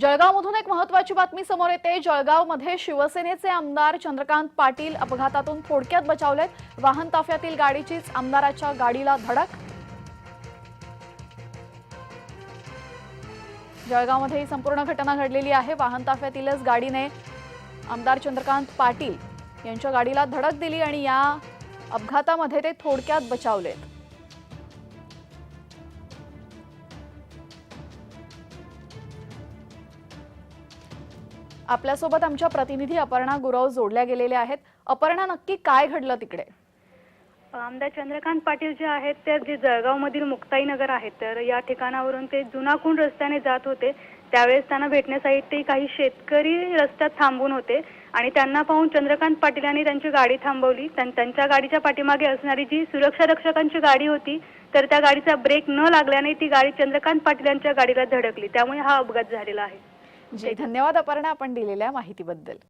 जळगावमधून एक महत्वाची बातमी समोर येते. जळगावमध्ये शिवसेनेचे आमदार चंद्रकांत पाटील अपघातातून थोडक्यात बचावलेत. वाहन ताफ्यातील गाडीचीच आमदाराच्या गाडीला धडक. जळगावमध्ये ही संपूर्ण घटना घडलेली आहे. वाहन ताफ्यातीलच गाडीने आमदार चंद्रकांत पाटील यांच्या गाडीला धडक दिली आणि या अपघातामध्ये ते थोडक्यात बचावलेत. आपल्यासोबत आमच्या प्रतिनिधी अपर्णा गुरव जोडल्या गेलेल्या आहेत. अपर्णा नक्की काय घडलं तिकडे? आमदार चंद्रकांत पाटील जे आहेत ते जे जळगावमधील मुक्ताईनगर आहेत. तर या ठिकाणावरून ते जुनाकुंड रस्त्याने जात होते. त्यावेळेस त्यांना भेटण्यासाठी काही शेतकरी रस्त्यात थांबून होते आणि त्यांना पाहून चंद्रकांत पाटील यांनी त्यांची गाडी थांबवली. त्यांच्या गाडीच्या पाठीमागे असणारी जी सुरक्षा रक्षकांची गाडी होती तर त्या गाडीचा ब्रेक न लागल्याने ती गाडी चंद्रकांत पाटील यांच्या गाडीला धडकली. त्यामुळे हा अपघात झालेला आहे. जय धन्यवाद अपर्णा आपण दिलेल्या माहितीबद्दल.